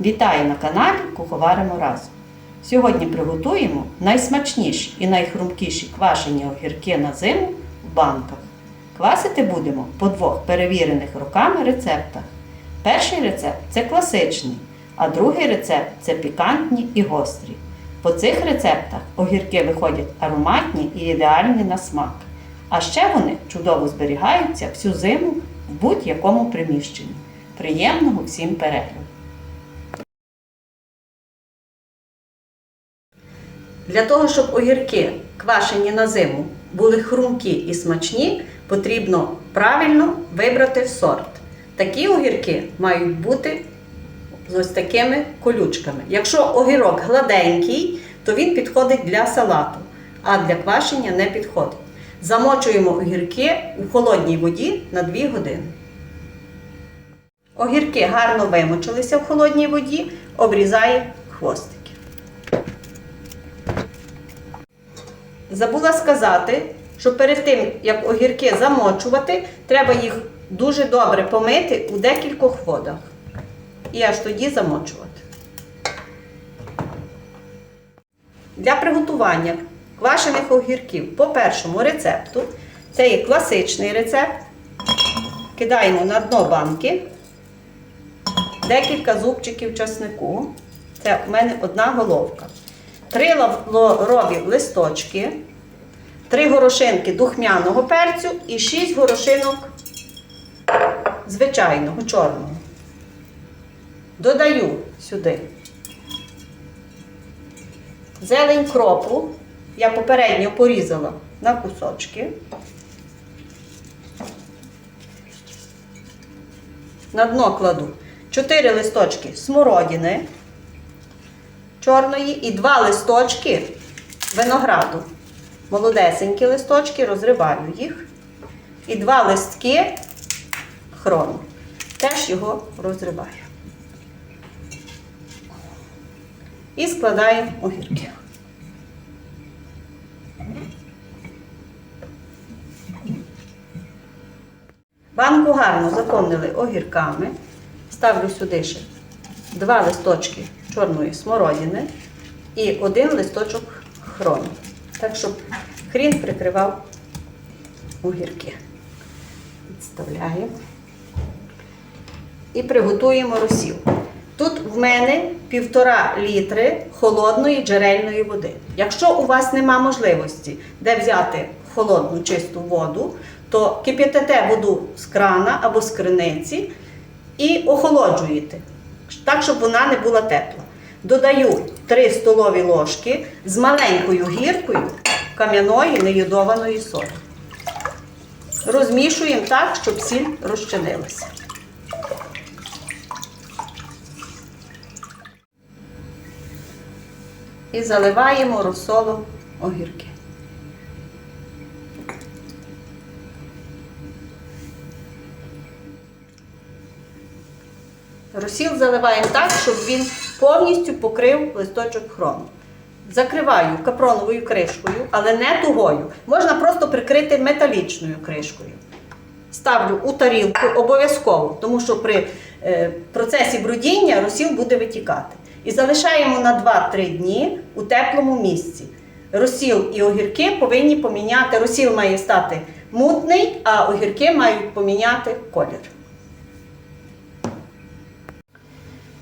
Вітаю на каналі Куховаримо разом. Сьогодні приготуємо найсмачніші і найхрумкіші квашені огірки на зиму в банках. Квасити будемо по двох перевірених роками рецептах. Перший рецепт це класичний, а другий рецепт це пікантні і гострі. По цих рецептах огірки виходять ароматні і ідеальні на смак. А ще вони чудово зберігаються всю зиму в будь-якому приміщенні. Приємного всім перегляду! Для того, щоб огірки, квашені на зиму, були хрумкі і смачні, потрібно правильно вибрати сорт. Такі огірки мають бути з ось такими колючками. Якщо огірок гладенький, то він підходить для салату, а для квашення не підходить. Замочуємо огірки у холодній воді на 2 години. Огірки гарно вимочилися в холодній воді, обрізаємо хвостики. Забула сказати, що перед тим, як огірки замочувати, треба їх дуже добре помити у декількох водах. І аж тоді замочувати. Для приготування квашених огірків по першому рецепту, це є класичний рецепт. Кидаємо на дно банки декілька зубчиків часнику. Це в мене одна головка. Три лаврові листочки, три горошинки духмяного перцю і шість горошинок звичайного чорного. Додаю сюди зелень кропу. Я попередньо порізала на кусочки. На дно кладу 4 листочки смородини чорної і 2 листочки винограду. Молодесенькі листочки, розриваю їх. І 2 листки хрону. Теж його розриваю. І складаємо огірки. Банку гарно заповнили огірками. Ставлю сюди ще два листочки чорної смородини і один листочок хрону. Так, щоб хрін прикривав огірки. Відставляємо. І приготуємо розсіл. Тут в мене півтора літри холодної джерельної води. Якщо у вас нема можливості, де взяти холодну чисту воду, то кип'ятите воду з крана або з криниці і охолоджуєте, так, щоб вона не була тепла. Додаю 3 столові ложки з маленькою гіркою кам'яної неюдованої солі. Розмішуємо так, щоб сіль розчинилася. І заливаємо розсолом огірки. Розсіл заливаємо так, щоб він повністю покрив листочок хрону. Закриваю капроновою кришкою, але не тугою. Можна просто прикрити металічною кришкою. Ставлю у тарілку обов'язково, тому що при е, процесі брудіння розсіл буде витікати. І залишаємо на 2-3 дні у теплому місці. Розсіл і огірки повинні поміняти. Розсіл має стати мутний, а огірки мають поміняти колір.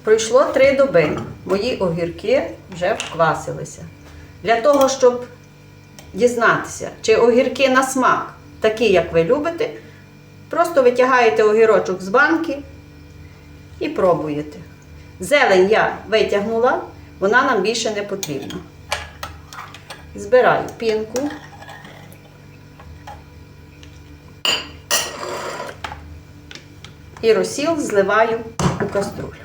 Пройшло три доби. Мої огірки вже вквасилися. Для того, щоб дізнатися, чи огірки на смак такі, як ви любите, просто витягаєте огірочок з банки і пробуєте. Зелень я витягнула, вона нам більше не потрібна. Збираю пінку. І розсіл зливаю у каструлю.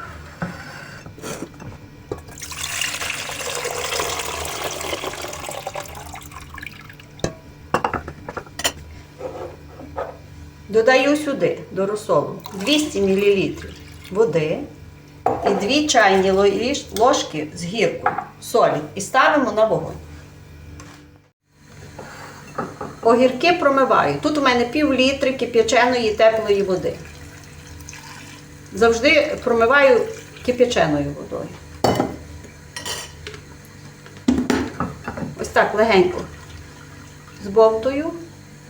Додаю сюди до розсолу 200 мл води і 2 чайні ложки з гіркою солі і ставимо на вогонь. Огірки промиваю. Тут у мене пів літри кип'яченої теплої води. Завжди промиваю кип'яченою водою. Ось так легенько збовтую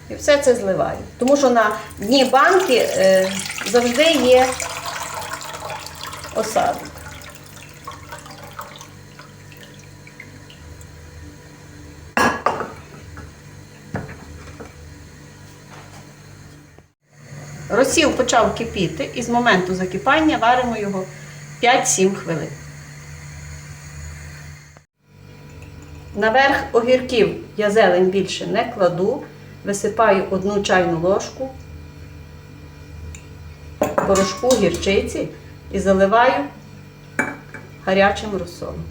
і все це зливаю. Тому що на дні банки е, завжди є осадок. Розсіл почав кипіти і з моменту закипання варимо його 5-7 хвилин. Наверх огірків я зелень більше не кладу. Висипаю одну чайну ложку порошку гірчиці і заливаю гарячим розсолом.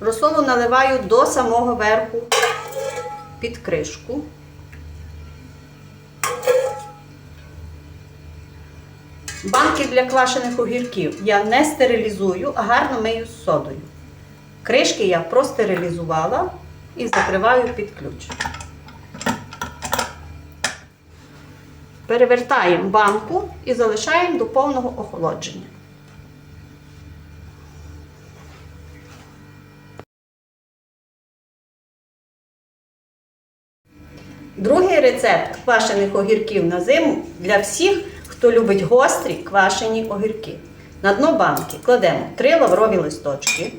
Розсолу наливаю до самого верху під кришку. Банки для квашених огірків я не стерилізую, а гарно мию з содою. Кришки я простерилізувала і закриваю під ключ. Перевертаємо банку і залишаємо до повного охолодження. Другий рецепт квашених огірків на зиму для всіх, хто любить гострі квашені огірки. На дно банки кладемо 3 лаврові листочки,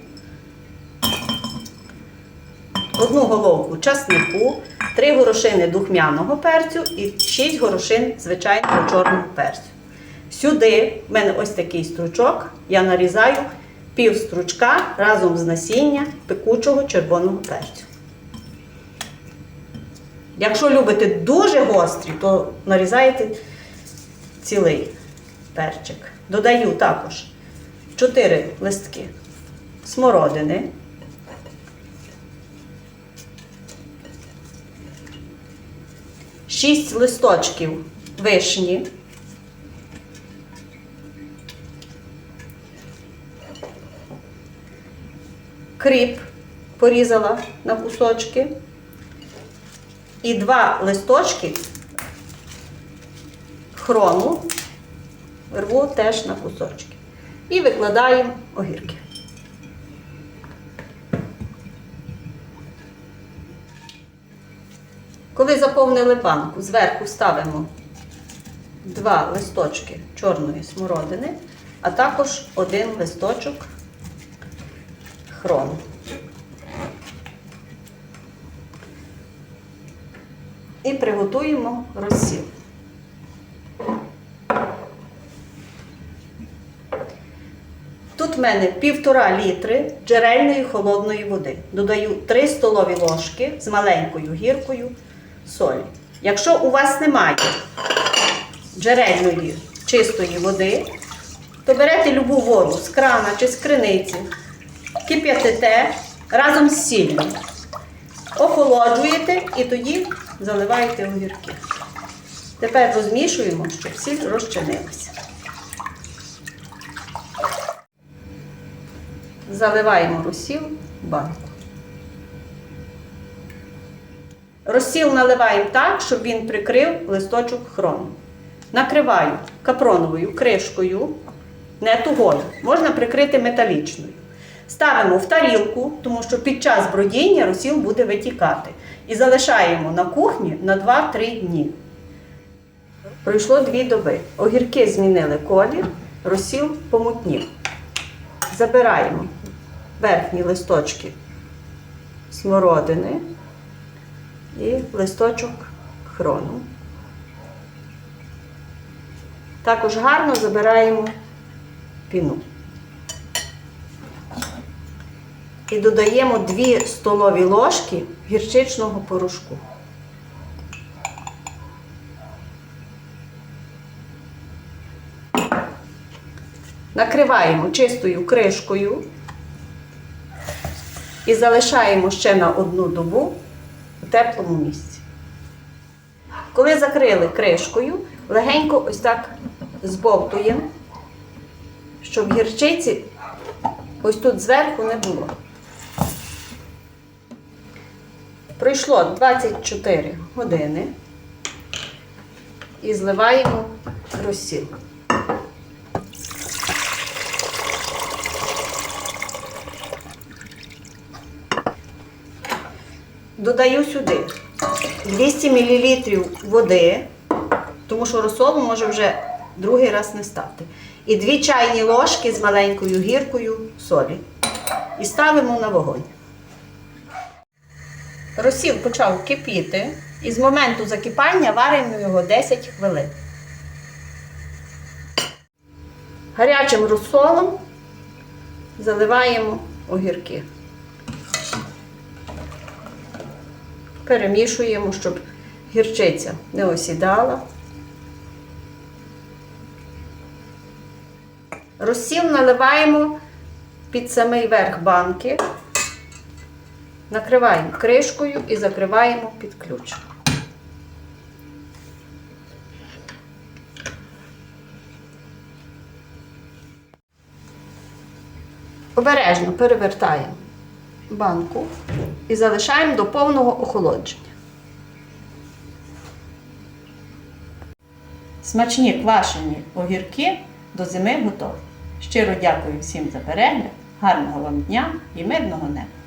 одну головку часнику, 3 горошини духмяного перцю і 6 горошин звичайного чорного перцю. Сюди в мене ось такий стручок, я нарізаю пів стручка разом з насіння пекучого червоного перцю. Якщо любите дуже гострі, то нарізаєте цілий перчик. Додаю також 4 листки смородини. Шість листочків вишні. Кріп порізала на кусочки і два листочки хрону рву теж на кусочки. І викладаємо огірки. Коли заповнили банку, зверху ставимо два листочки чорної смородини, а також один листочок хрону. і приготуємо розсіл. В мене півтора літри джерельної холодної води. Додаю 3 столові ложки з маленькою гіркою солі. Якщо у вас немає джерельної чистої води, то берете любу воду з крана чи з криниці, кип'ятите разом з сіллю. Охолоджуєте і тоді заливаєте огірки. Тепер розмішуємо, щоб сіль розчинилася. Заливаємо розсіл в банку. Розсіл наливаємо так, щоб він прикрив листочок хрону. Накриваю капроновою кришкою, не тугою, можна прикрити металічною. Ставимо в тарілку, тому що під час бродіння розсіл буде витікати. І залишаємо на кухні на 2-3 дні. Пройшло дві доби. Огірки змінили колір, розсіл помутнів. Забираємо верхні листочки смородини і листочок хрону. Також гарно забираємо піну. І додаємо 2 столові ложки гірчичного порошку. Накриваємо чистою кришкою і залишаємо ще на одну добу у теплому місці. Коли закрили кришкою, легенько ось так збовтуємо, щоб гірчиці ось тут зверху не було. Пройшло Пройшло 24 години і зливаємо розсіл. Додаю сюди 200 мл води, тому що розсолу може вже другий раз не стати. І 2 чайні ложки з маленькою гіркою солі. І ставимо на вогонь. Розсіл почав кипіти, і з моменту закипання варимо його 10 хвилин. Гарячим розсолом заливаємо огірки. Перемішуємо, щоб гірчиця не осідала. Розсіл наливаємо під самий верх банки, накриваємо кришкою і закриваємо під ключ. Обережно перевертаємо банку і залишаємо до повного охолодження. Смачні квашені огірки до зими готові. Щиро дякую всім за перегляд, гарного вам дня і мирного неба!